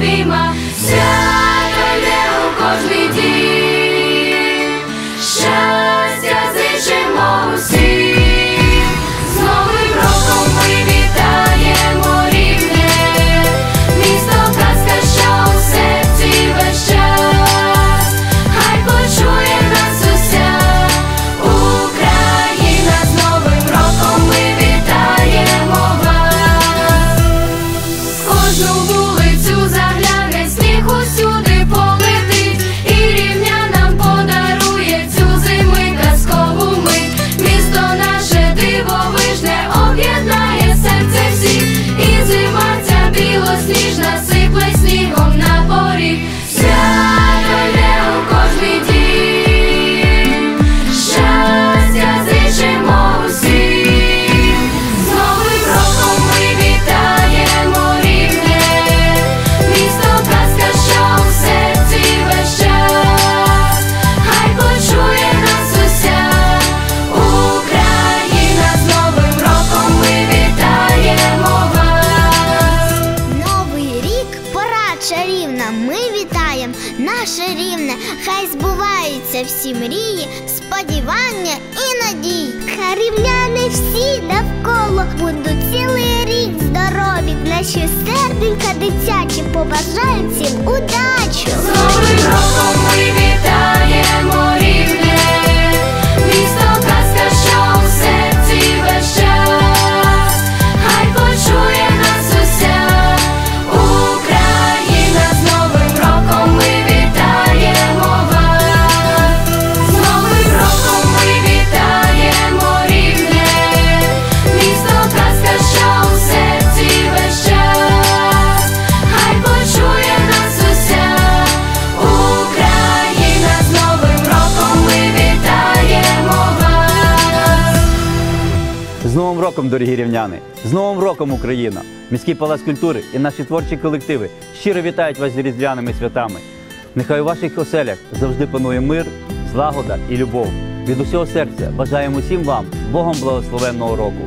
обійма, свято Ми вітаєм наше рівне. Хай збуваються всі мрії, сподівання і надії. Хай рівняни всі навколо будуть цілий рік здорові. Наші серденька дитячі побажають всім удачу. З З Новим роком, дорогі рівняни! З Новим роком, Україна! Міський палац культури і наші творчі колективи щиро вітають вас з різдвяними святами. Нехай у ваших оселях завжди панує мир, злагода і любов. Від усього серця бажаємо всім вам Богом благословенного року.